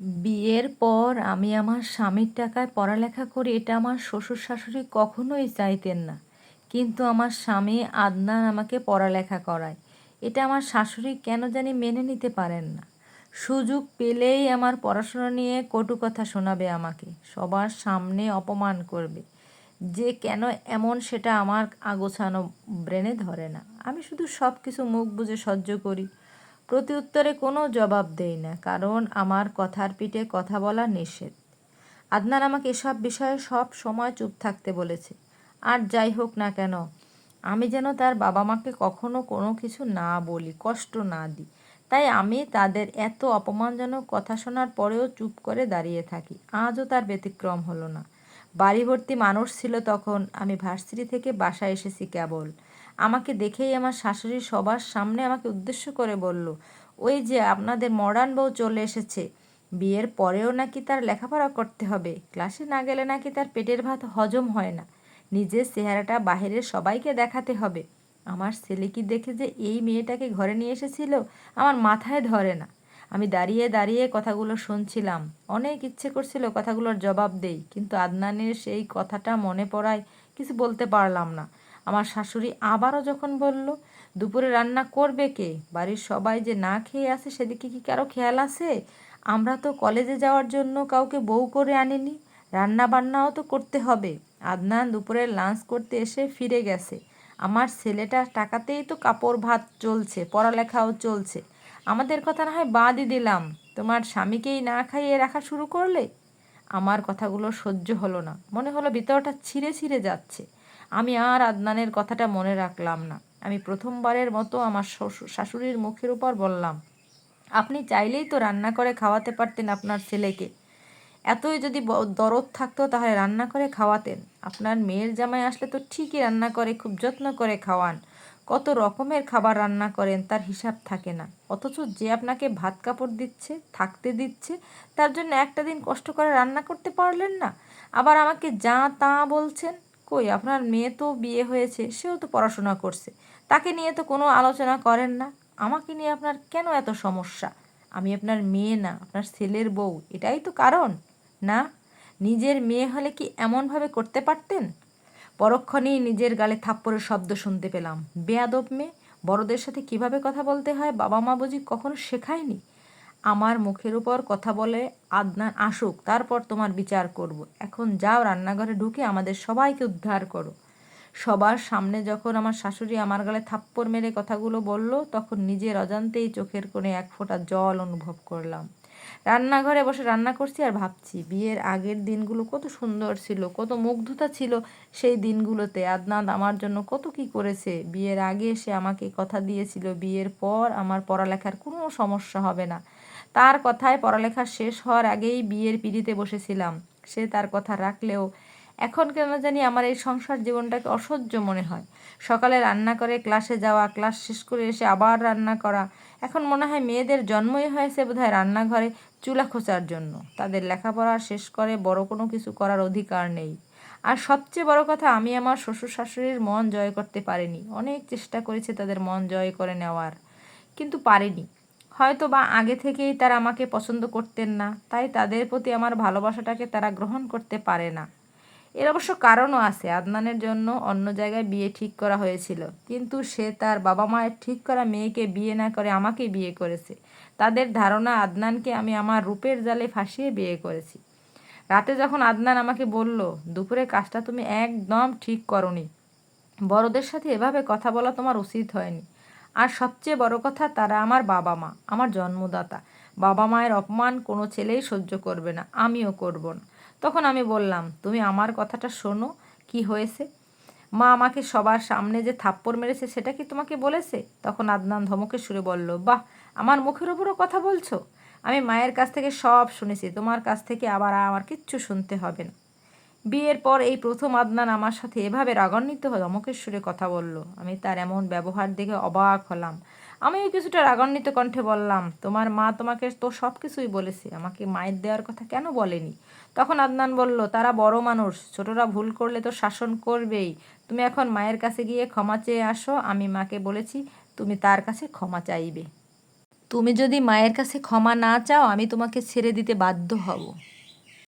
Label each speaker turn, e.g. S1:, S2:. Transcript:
S1: বিয়ের পর আমি আমার স্বামীর টাকায় পড়ালেখা করি, এটা আমার শ্বশুর শাশুড়ি কখনোই চাইতেন না। কিন্তু আমার স্বামী আদনান আমাকে পড়ালেখা করায়। এটা আমার শাশুড়ি কেন জানি মেনে নিতে পারেন না। সুযোগ পেলেই আমার পড়াশোনা নিয়ে কটু কথা শোনাবে আমাকে। সবার সামনে অপমান করবে। যে কেন এমন সেটা আমার আগোছানো ব্রেনে ধরে না। আমি শুধু সব কিছু মুখ বুজে সহ্য করি। প্রতি উত্তরে কোনো জবাব দেই না, কারণ আমার কথার পিঠে কথা বলা নিষেধ। আদনান আমাকে এসব বিষয়ে সব সময় চুপ থাকতে বলেছে। আর যাই হোক না কেন, আমি যেন তার বাবা মাকে কখনো কোনো কিছু না বলি, কষ্ট না দিই। তাই আমি তাদের এত অপমানজনক কথা শোনার পরেও চুপ করে দাঁড়িয়ে থাকি। আজও তার ব্যতিক্রম হলো না। বাড়ি ভর্তি মানুষ ছিল তখন, আমি ভার্সিটি থেকে বাসায় এসেছি কেবল। আমাকে দেখেই আমার শাশুড়ি সবার সামনে আমাকে উদ্দেশ্য করে বলল, ওই যে আপনাদের মডার্ন বউ চলে এসেছে। বিয়ের পরেও নাকি তার লেখাপড়া করতে হবে। ক্লাসে না গেলে নাকি তার পেটের ভাত হজম হয় না। নিজের চেহারাটা বাহিরের সবাইকে দেখাতে হবে। আমার ছেলে কি দেখে যে এই মেয়েটাকে ঘরে নিয়ে এসেছিল? আমার মাথায় ধরে না। আমি দাঁড়িয়ে দাঁড়িয়ে কথাগুলো শুনছিলাম। অনেক ইচ্ছে করছিল কথাগুলোর জবাব দেই, কিন্তু আদনানের সেই কথাটা মনে পড়ায় কিছু বলতে পারলাম না। আমার শাশুড়ি আবারও যখন বলল, দুপুরে রান্না করবে কে? বাড়ির সবাই যে না খেয়ে আসে সেদিকে কি কারও খেয়াল আছে? আমরা তো কলেজে যাওয়ার জন্য কাউকে বউ করে আনিনি। রান্না বান্নাও তো করতে হবে। আদনান দুপুরে লাঞ্চ করতে এসে ফিরে গেছে। আমার ছেলেটা টাকাতেই তো কাপড় ভাত চলছে, পড়ালেখাও চলছে। আমাদের কথা না হয় বাদই দিলাম। তোমার স্বামীকেই না খাইয়ে রাখা শুরু করলে? আমার কথাগুলো সহ্য হলো না। মনে হলো ভিতরটা ছিঁড়ে ছিঁড়ে যাচ্ছে। আমি আর আদনানের কথাটা মনে রাখলাম না। আমি প্রথমবারের মতো আমার শ্বশুর শাশুড়ির মুখের উপর বললাম, আপনি চাইলেই তো রান্না করে খাওয়াতে পারতেন আপনার ছেলেকে। এতই যদি দরদ থাকতো তাহলে রান্না করে খাওয়াতেন। আপনার মেয়ের জামাই আসলে তো ঠিকই রান্না করে, খুব যত্ন করে খাওয়ান। কত রকমের খাবার রান্না করেন তার হিসাব থাকে না। অথচ যে আপনাকে ভাত কাপড় দিচ্ছে, থাকতে দিচ্ছে, তার জন্য একটা দিন কষ্ট করে রান্না করতে পারলেন না। আবার আমাকে যা তা বলছেন কই, আপনার মেয়ে তো বিয়ে হয়েছে, সেও তো পড়াশোনা করছে। তাকে নিয়ে তো কোনো আলোচনা করেন না। আমাকে নিয়ে আপনার কেন এত সমস্যা? আমি আপনার মেয়ে না, আপনার ছেলের বউ, এটাই তো কারণ, না? নিজের মেয়ে হলে কি এমনভাবে করতে পারতেন? পরক্ষণেই নিজের গালে থাপ্পড়ের শব্দ শুনতে পেলাম। বেয়াদব মেয়ে, বড়দের সাথে কীভাবে কথা বলতে হয় বাবা মা বুঝি কখনো শেখায়নি? আমার মুখের উপর কথা বলে, আদনান, আসুক, তারপর তোমার বিচার করব। এখন যাও রান্নাঘরে ঢুকে আমাদের সবাইকে উদ্ধার করো। সবার সামনে যখন আমার শাশুড়ি আমার গালে থাপ্পড় মেরে কথাগুলো বলল, তখন নিজের অজান্তেই চোখের কোণে এক ফোঁটা জল অনুভব করলাম। রান্নাঘরে বসে রান্না করছি আর ভাবছি, বিয়ের আগের দিনগুলো কত সুন্দর ছিল, কত মুগ্ধতা ছিল সেই দিনগুলোতে। আদনাদ আমার জন্য কত কি করেছে। বিয়ের আগে সে আমাকে কথা দিয়েছিল, বিয়ের পর আমার পড়ালেখার কোনো সমস্যা হবে না। তার কথায় পড়ালেখা শেষ হওয়ার আগেই বিয়ের পিড়িতে বসেছিলাম। সে তার কথা রাখলেও এখন কেন জানি আমার এই সংসার জীবনটাকে অসহ্য মনে হয়। সকালে রান্না করে ক্লাসে যাওয়া, ক্লাস শেষ করে এসে আবার রান্না করা, এখন মনে হয় মেয়েদের জন্মই হয়েছে বোধহয় রান্নাঘরে চুলা খোঁচার জন্য। তাদের লেখাপড়া শেষ করে বড় কোনো কিছু করার অধিকার নেই। আর সবচেয়ে বড় কথা, আমি আমার শ্বশুর শাশুড়ির মন জয় করতে পারিনি। অনেক চেষ্টা করেছে তাদের মন জয় করে নেওয়ার, কিন্তু পারিনি। হয়তো বা আগে থেকেই তারা আমাকে পছন্দ করতেন না, তাই তাদের প্রতি আমার ভালোবাসাটাকে তারা গ্রহণ করতে পারে না। এর অবশ্য কারণও আছে, আদনানের জন্য অন্য জায়গায় বিয়ে ঠিক করা হয়েছিল। কিন্তু সে তার বাবা মায়ের ঠিক করা মেয়েকে বিয়ে না করে আমাকে বিয়ে করেছে। তাদের ধারণা, আদনানকে আমি আমার রূপের জালে ফাঁসিয়ে বিয়ে করেছি। রাতে যখন আদনান আমাকে বলল, দুপুরে কাজটা তুমি একদম ঠিক করনি। বড়দের সাথে এভাবে কথা বলা তোমার উচিত হয়নি। আর সবচেয়ে বড় কথা, তারা আমার বাবা মা, আমার জন্মদাতা। বাবা মায়ের অপমান কোনো ছেলেই সহ্য করবে না, আমিও করব না। তখন আমি বললাম, তুমি আমার কথাটা শোনো, কি হয়েছে? মা আমাকে সবার সামনে যে থাপ্পড় মেরেছে, সেটা কি তোমাকে বলেছে? তখন আদনান ধমকে সুরে বলল, বাহ, আমার মুখের উপরও কথা বলছো? আমি মায়ের কাছ থেকে সব শুনেছি, তোমার কাছ থেকে আবার আমার কিচ্ছু শুনতে হবে না। বিয়ের পর এই প্রথম আদনান আমার সাথে এভাবে রাগান্বিত ধমকের সুরে কথা বলল। আমি তার এমন ব্যবহার দেখে অবাক হলাম। আমিও কিছুটা রাগান্বিত কণ্ঠে বললাম, তোমার মা তোমাকে তো সব কিছুই বলেছে, আমাকে মায়ের দেওয়ার কথা কেন বলেনি? তখন আদনান বলল, তারা বড় মানুষ, ছোটরা ভুল করলে তো শাসন করবেই। তুমি এখন মায়ের কাছে গিয়ে ক্ষমা চেয়ে আসো, আমি মাকে বলেছি তুমি তার কাছে ক্ষমা চাইবে। তুমি যদি মায়ের কাছে ক্ষমা না চাও, আমি তোমাকে ছেড়ে দিতে বাধ্য হব।